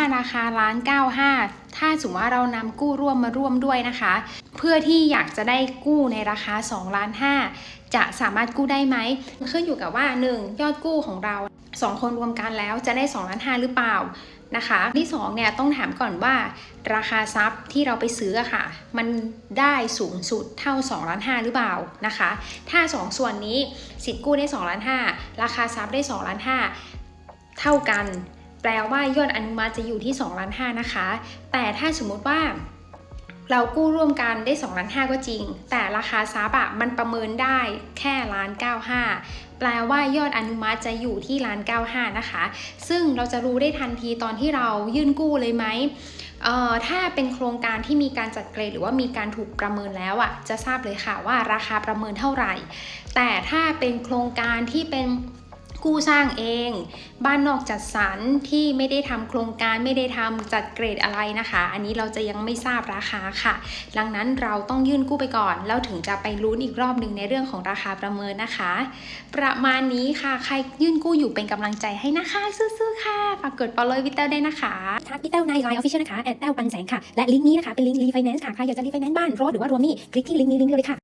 ว่าราคาล้านเก้าห้าถ้าสมมติว่าเรานำกู้ร่วมมาร่วมด้วยนะคะ เพื่อที่อยากจะได้กู้ในราคา2ล้านห้าจะสามารถกู้ได้ไหมขึ้นอยู่กับว่า 1. ยอดกู้ของเรา 2 คนรวมกันแล้วจะได้2ล้านห้าหรือเปล่านะคะที่2เนี่ยต้องถามก่อนว่า ราคาทรัพย์ที่เราไปซื้อค่ะ มันได้สูงสุดเท่า2ล้านห้าหรือเปล่านะคะ ถ้า 2ส่วนนี้สิทธิ์กู้ได้2ล้านห้าราคาทรัพย์ได้2ล้านห้าเท่ากัน แปลว่ายอดอนุมัติจะอยู่ที่2ล้านหนะคะ แต่ถ้าสมมุติว่าเรากู้ร่วมกันได้2ล้านหก็จริง แต่ราคาทรัพย์อะมันประเมินได้แค่ล้านเก้าห้าแปลว่ายอดอนุมัติจะอยู่ที่ล้านเก้าห้านะคะ ซึ่งเราจะรู้ได้ทันทีตอนที่เรายื่นกู้เลยไหมเอ่อถ้าเป็นโครงการที่มีการจัดเกรดหรือว่ามีการถูกประเมินแล้วอะจะทราบเลยค่ะว่าราคาประเมินเท่าไหร่ แต่ถ้าเป็นโครงการที่เป็น กู้สร้างเอง บ้านนอกจัดสรรที่ไม่ได้ทำโครงการไม่ได้ทำจัดเกรดอะไรนะคะ อันนี้เราจะยังไม่ทราบราคาค่ะ ดังนั้นเราต้องยื่นกู้ไปก่อน แล้วถึงจะไปลุ้นอีกรอบหนึ่งในเรื่องของราคาประเมินนะคะ ประมาณนี้ค่ะ ใครยื่นกู้อยู่เป็นกำลังใจให้นะคะสู้ๆค่ะ ฝากกด follow วิเตอได้นะคะทักพี่เต้าในไลน์ออฟฟิเชียลนะคะแอดเต้าปันแสงค่ะ และลิงก์นี้นะคะเป็นลิงก์รีไฟแนนซ์ค่ะ ใครอยากจะรีไฟแนนซ์บ้านรถหรือว่ารวมนี้คลิกที่ลิงก์นี้ลิงก์เดียวเลยค่ะ